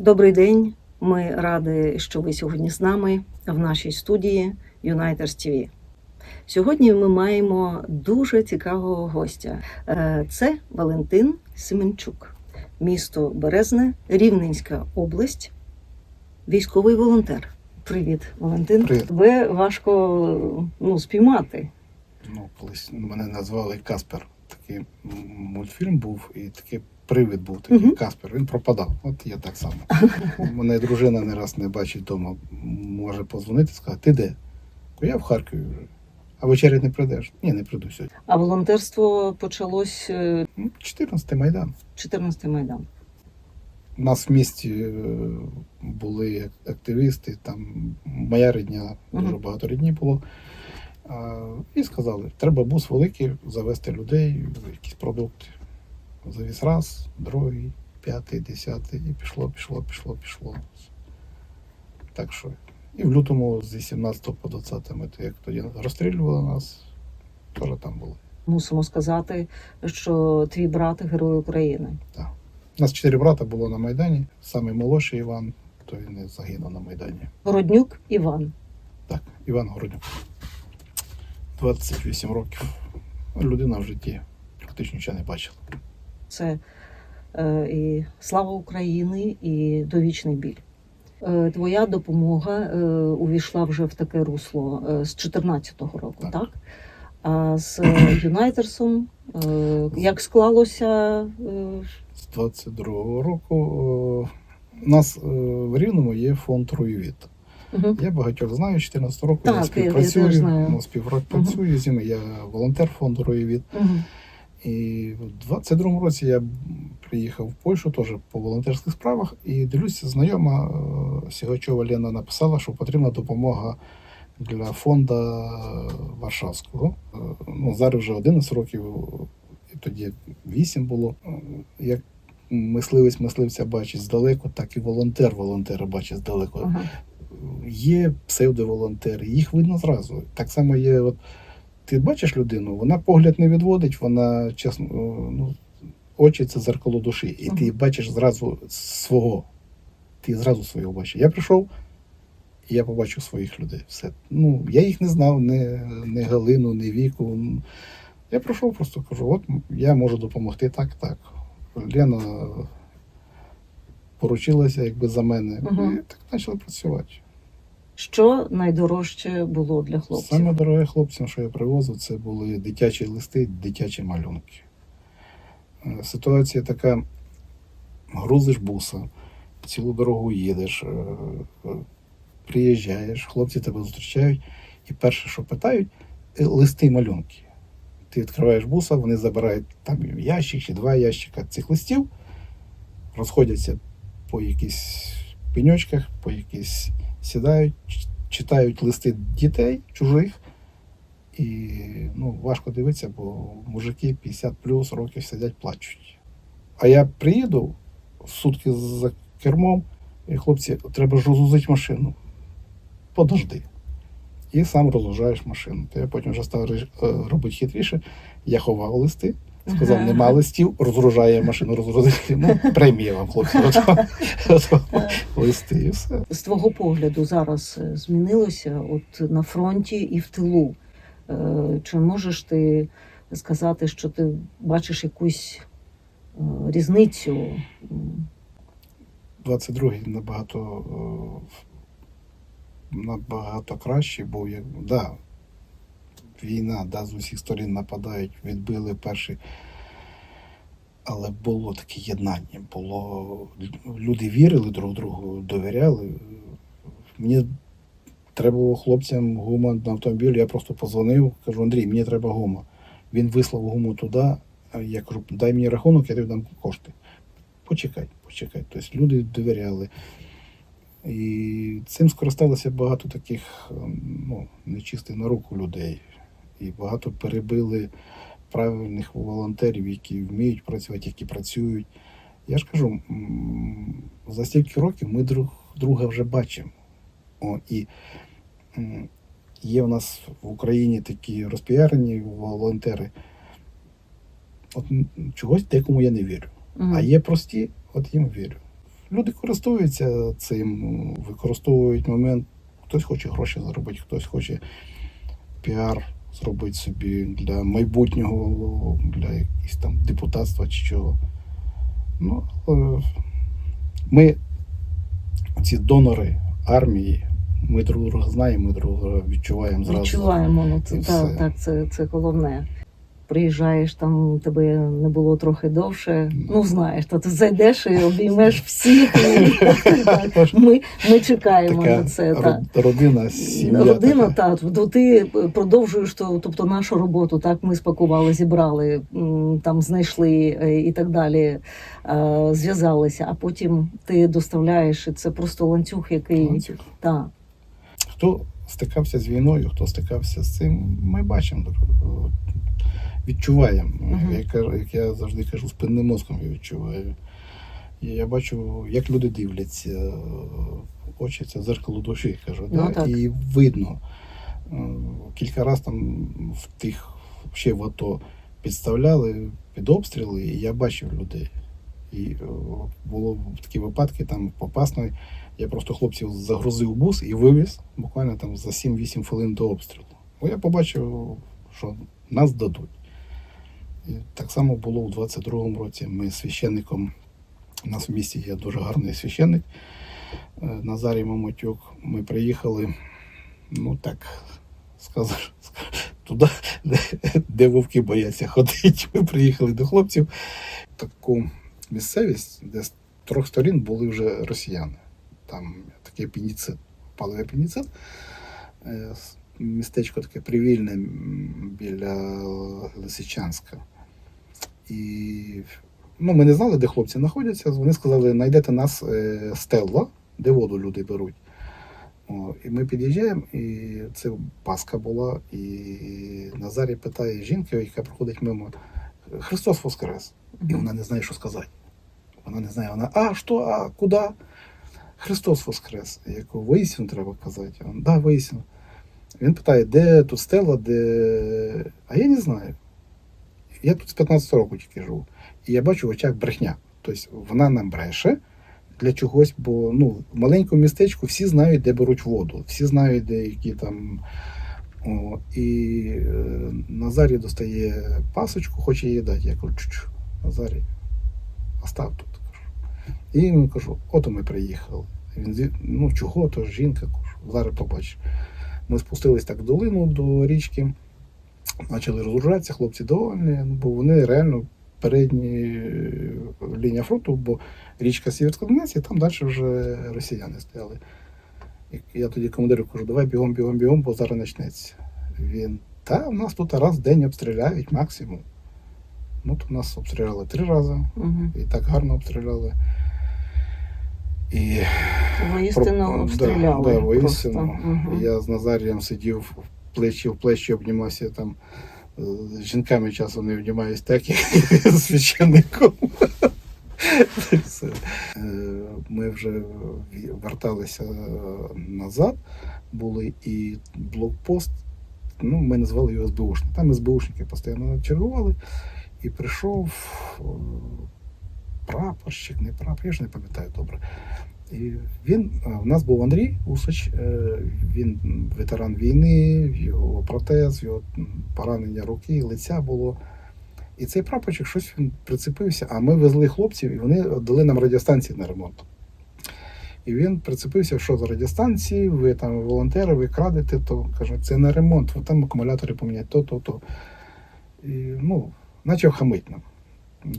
Добрий день. Ми раді, що ви сьогодні з нами в нашій студії Uniters TV. Сьогодні ми маємо дуже цікавого гостя. Е, Це Валентин Семенчук, місто Березне, Рівненська область, військовий волонтер. Привіт, Валентин. Привіт. Тебе важко ну, спіймати. Ну, колись мене назвали Каспер. Такий мультфільм був, і такий привид був, такий Мгм. Каспер. Він пропадав. От я так само. Мене дружина не раз не бачить вдома. Може позвонити і сказати, ти де? Я в Харкові вже. А вечері не прийдеш? Ні, не прийду сьогодні. А волонтерство почалось е, Ну, 14 майдан. 14 майдан. У нас в місті е, були активісти, там моя рідня, дуже багато рідні було. І сказали, треба бус великий, завести людей, якісь продукти. Завіз раз, другий, п'ятий, десятий, і пішло, пішло, пішло, пішло. Так що. І в лютому з 18 по 20 ми, як тоді розстрілювали нас, теж там були. Мусимо сказати, що твій брат герой України. У нас чотири брата було на Майдані. Самий молодший Іван, то він і загинув на Майдані. Городнюк Іван. Так, Іван Городнюк. 28 років. Людина в житті практично нічого не бачила. Це е, і слава України, і довічний біль. Е, твоя допомога е, увійшла вже в таке русло з 14-го року, так? Так. А з Юнайтерсом як склалося? З 22-го року у нас в Рівному є фонд Руєвіт. угу. Я багатьох знаю, з 14 року Так, я я- я співпрацюю, знаю. ну, співпрацюю з ними, я волонтер фонду Руєвіт. Угу. І в 22-му році я приїхав в Польщу теж по волонтерських справах і дивлюся, знайома е, Сігачова Лена написала, що потрібна допомога для фонду Варшавського. Е, Ну, зараз вже 11 років, і тоді 8 було. Е, Як мисливець мисливця бачить здалеку, так і волонтер волонтера бачить здалеку Ага. є псевдоволонтери, їх видно зразу. Так само є, от ти бачиш людину, вона погляд не відводить, вона чесно, ну, очі це зеркало душі, і ти бачиш зразу свого. Ти зразу свого бачиш. Я прийшов, і я побачив своїх людей. Все. Ну, я їх не знав, не, не Галину, не Віку. Я прийшов, просто кажу, от я можу допомогти так, так. Лена поручилася якби за мене. Мгм. І так почали працювати. Що найдорожче було для хлопців? Саме дороге хлопцям, що я привозив, це були дитячі листи, дитячі малюнки. Е, Ситуація така: грузиш буса, цілу дорогу їдеш, е, е, приїжджаєш, хлопці тебе зустрічають, і перше, що питають, листи малюнки. Ти відкриваєш буса, вони забирають там ящик чи два ящика цих листів, розходяться по якісь пеньочках, по якісь сідають, читають листи дітей чужих. І ну, важко дивитися, бо мужики 50 плюс років сидять, плачуть. А я приїду в сутки за кермом, і хлопці, треба ж розгрузити машину. Подожди. І сам розгружаєш машину. То я потім вже став е, робити хитріше. Я ховав листи, сказав, нема листів, розгружає машину, розгрузити. Ну, премія вам, хлопці. Листи і все. З твого погляду зараз е, змінилося от на фронті і в тилу. Е, Чи можеш ти сказати, що ти бачиш якусь е, різницю? 22-й набагато, набагато кращий був. Як, да, війна, да, з усіх сторін нападають, відбили перші. Але було таке єднання. Було, люди вірили друг другу, довіряли. Мені треба було хлопцям гума на автомобіль. Я просто позвонив, кажу, Андрій, мені треба гума. Він вислав гуму туди. Я кажу, дай мені рахунок, я тобі дам кошти. Почекай, почекай. Тобто люди довіряли. І цим скористалося багато таких ем, ну, нечистих на руку людей. І багато перебили правильних волонтерів, які вміють працювати, які працюють. Я ж кажу, за стільки років ми друг друга вже бачимо. О, і є в нас в Україні такі розпіарені волонтери. От чогось декому я не вірю. Мгм. А є прості, от їм вірю. Люди користуються цим, використовують момент. Хтось хоче гроші заробити, хтось хоче піар зробити собі для майбутнього, для якогось там депутатства чи чого. Ну, ми, ці донори армії, ми друг друга знаємо, ми друг друга відчуваємо зразу. Відчуваємо, ну це так, так, це, це головне. Приїжджаєш, там тебе не було трохи довше. Ну знаєш, то ти зайдеш і обіймеш всіх. І, ми, ми чекаємо Така на це. Ро- родина, сім'я. Родина, така. так, то ти продовжуєш то, тобто нашу роботу, так ми спакували, зібрали, там знайшли е, і так далі, е, зв'язалися, а потім ти доставляєш, і це просто ланцюг, який Ланцюг. так. Хто стикався з війною, хто стикався з цим, ми бачимо, відчуваємо. Я кажу, як я завжди кажу, спинним мозком я відчуваю. І я бачу, як люди дивляться, очі це зеркало душі, кажу. Ну, да? так. І видно. Е, Кілька разів там в тих ще в АТО підставляли під обстріли, і я бачив людей. І е, було такі випадки, там попасної. Я просто хлопців загрузив бус і вивіз буквально там за 7-8 хвилин до обстрілу. Бо я побачив, що нас дадуть. Так само було у 22-му році. Ми з священником, у нас в місті є дуже гарний священник е, Назарій Мамотюк. Ми приїхали, ну так сказав, туди, де, де вовки бояться ходити. Ми приїхали до хлопців. Таку місцевість, де з трьох сторін були вже росіяни. Там такий апендицит, паловий апендицит. Е, Містечко таке привільне біля Лисичанська. І ну, ми не знали, де хлопці знаходяться. Вони сказали, знайдете нас е, стелла, де воду люди беруть. О, і ми під'їжджаємо, і це Пасха була, і Назарій питає жінки, яка проходить мимо, Христос Воскрес. І вона не знає, що сказати. Вона не знає, вона, а що, а куди? Христос Воскрес. Я кажу, треба казати. Він, да, воістину. Він питає, де тут стела, де. А я не знаю. Я тут з 15 року тільки живу. І я бачу в очах брехня. Тобто вона нам бреше для чогось, бо ну, в маленькому містечку всі знають, де беруть воду, всі знають, де які там. О, і е, Назарій достає пасочку, хоче її дати. Я кажу, чу-чу, Назарій, остав тут. І йому кажу, ото ми приїхали. Він ну чого, то жінка, кажу, зараз побачиш. Ми спустились так в долину до річки, почали розгружатися, хлопці довольні, ну, бо вони реально передні е, лінія фронту, бо річка Сіверська Донець, і там далі вже росіяни стояли. Я тоді командиру кажу, давай бігом, бігом, бігом, бо зараз почнеться. Він, та в нас тут раз в день обстріляють максимум. Ну, то нас обстріляли три рази, Угу. і так гарно обстріляли. І Воістину Про- обстріляли. Да, да, воістину. Мгм. Я з Назарієм сидів плечі в плечі, обнімався там. е, З жінками часом не обнімаюсь так, як з священником. Е, Ми вже верталися назад, були і блокпост. Ну, ми назвали його СБУшник. Там СБУшники постійно чергували. І прийшов е, прапорщик, не прапор, я ж не пам'ятаю добре. І він, в нас був Андрій Усач, е, він ветеран війни, його протез, його поранення руки, лиця було. І цей прапорчик щось він прицепився, а ми везли хлопців, і вони дали нам радіостанції на ремонт. І він прицепився, що за радіостанції, ви там волонтери, ви крадете, то каже, це на ремонт, ви там акумулятори поміняти, то, то, то. І ну, почав хамить нам.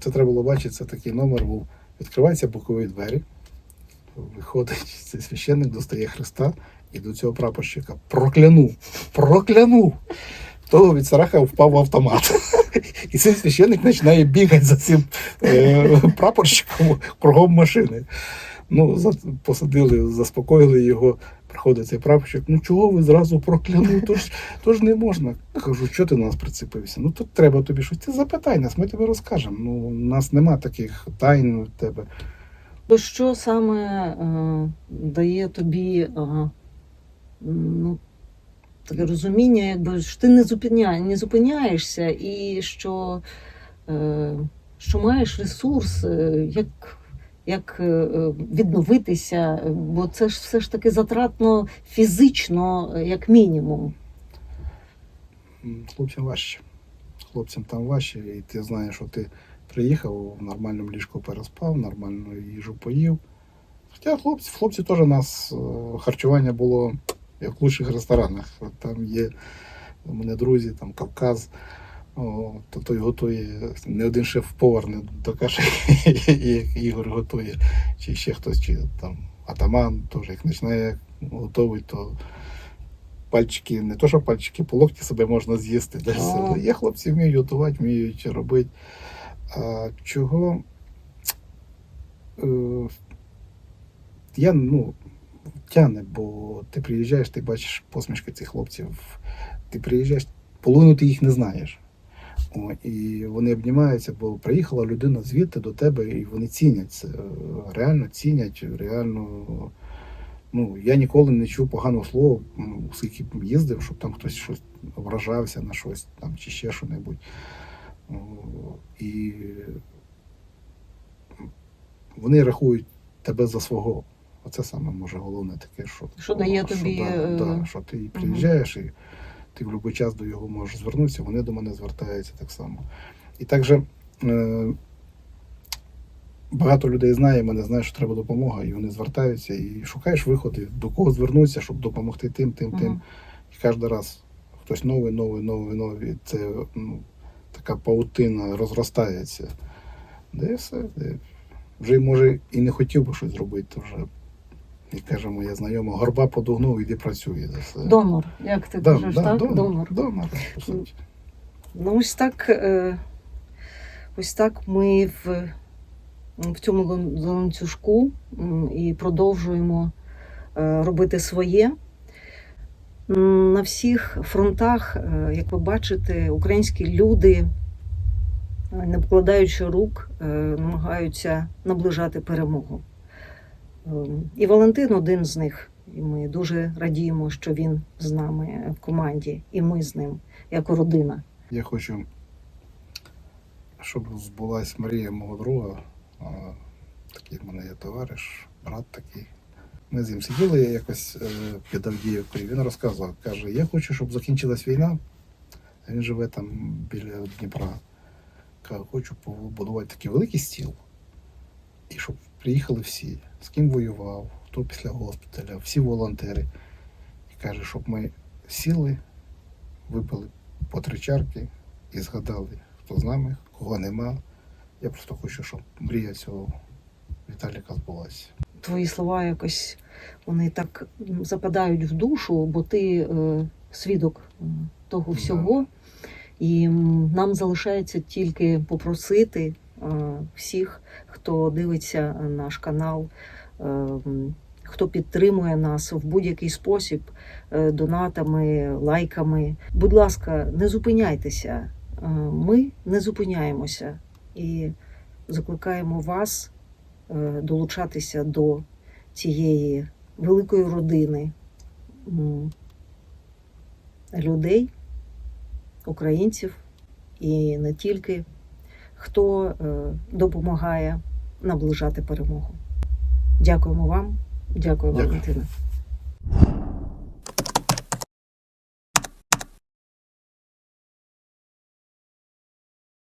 Це треба було бачити, це такий номер був. Відкриваються бокові двері. Виходить цей священник, достає Христа і до цього прапорщика проклянув, проклянув. Того від страха впав в автомат. І цей священник починає бігати за цим е, прапорщиком кругом машини. Ну, посадили, заспокоїли його. Приходить цей прапорщик. Ну чого ви зразу проклянули? То ж, то ж не можна. Кажу, що ти до нас прицепився? Ну тут треба тобі щось. Ти запитай нас, ми тобі розкажемо. Ну, у нас нема таких тайн від тебе. Що саме е, дає тобі е, ну, таке розуміння, якби що ти не, зупиняє, не зупиняєшся і що, е, що маєш ресурс, е, як, як е, відновитися, бо це ж все ж таки затратно фізично, е, як мінімум. Хлопцям важче. Хлопцям там важче, і ти знаєш, що ти приїхав, в нормальному ліжку переспав, нормальну їжу поїв. Хоча хлопці, в хлопців теж у нас е, харчування було як в лучших ресторанах. Там є у мене друзі, там Кавказ, о, то той готує не один шеф-повар не докаже, як Ігор готує, чи ще хтось, чи там атаман, теж як починає готувати, то пальчики, не то, що пальчики, по локті себе можна з'їсти. Є хлопці вміють готувати, вміють робити. А чого? Е, я ну, тяне, бо ти приїжджаєш, ти бачиш посмішки цих хлопців. Ти приїжджаєш, половину ти їх не знаєш. О, і вони обнімаються, бо приїхала людина звідти до тебе, і вони цінять це. Реально цінять, реально. Ну, я ніколи не чув поганого слова, м, скільки їздив, щоб там хтось щось вражався на щось там, чи ще що-небудь. І вони рахують тебе за свого. Оце саме може головне таке, що, Що дає тобі, да, е, да, що ти приїжджаєш і ти в будь-який час до його можеш звернутися, вони до мене звертаються так само. І також е, багато людей знає мене, знає, що треба допомога, і вони звертаються і шукаєш виходи, до кого звернутися, щоб допомогти тим, тим, тим. І кожен раз хтось новий, новий, новий, новий. Це ну, така паутина розростається. Де все. Де. Вже може і не хотів би щось зробити, то вже, як каже моя знайома, горба подогнув, іди працює. Де все. Донор, як ти Да, кажеш, да, так? донор, Донор. донор, по суті. Ну, ось так, е, ось так ми в, в цьому лан- ланцюжку і продовжуємо е, робити своє. На всіх фронтах, е, як ви бачите, українські люди, е, не покладаючи рук, е, намагаються наближати перемогу. Ем, І Валентин один з них. І ми дуже радіємо, що він з нами в команді, і ми з ним, як родина. Я хочу, щоб збулась Марія мого друга. Такий в мене є товариш, брат такий. Ми з ним сиділи я якось е, під Авдіївкою. Він розказував, каже, я хочу, щоб закінчилась війна. Він живе там біля Дніпра. Каже, хочу побудувати такий великий стіл. І щоб приїхали всі, з ким воював, хто після госпіталя, всі волонтери. І каже, щоб ми сіли, випили по три чарки і згадали, хто з нами, кого нема. Я просто хочу, щоб мрія цього Віталіка збулася. твої слова якось вони так западають в душу, бо ти е, свідок е, того Да. всього. І нам залишається тільки попросити е, всіх, хто дивиться наш канал, е, хто підтримує нас в будь-який спосіб, е, донатами, лайками. Будь ласка, не зупиняйтеся. Е, Ми не зупиняємося і закликаємо вас долучатися до цієї великої родини людей, українців і не тільки, хто е, допомагає наближати перемогу. Дякуємо вам, дякую, Дякую. Валентина.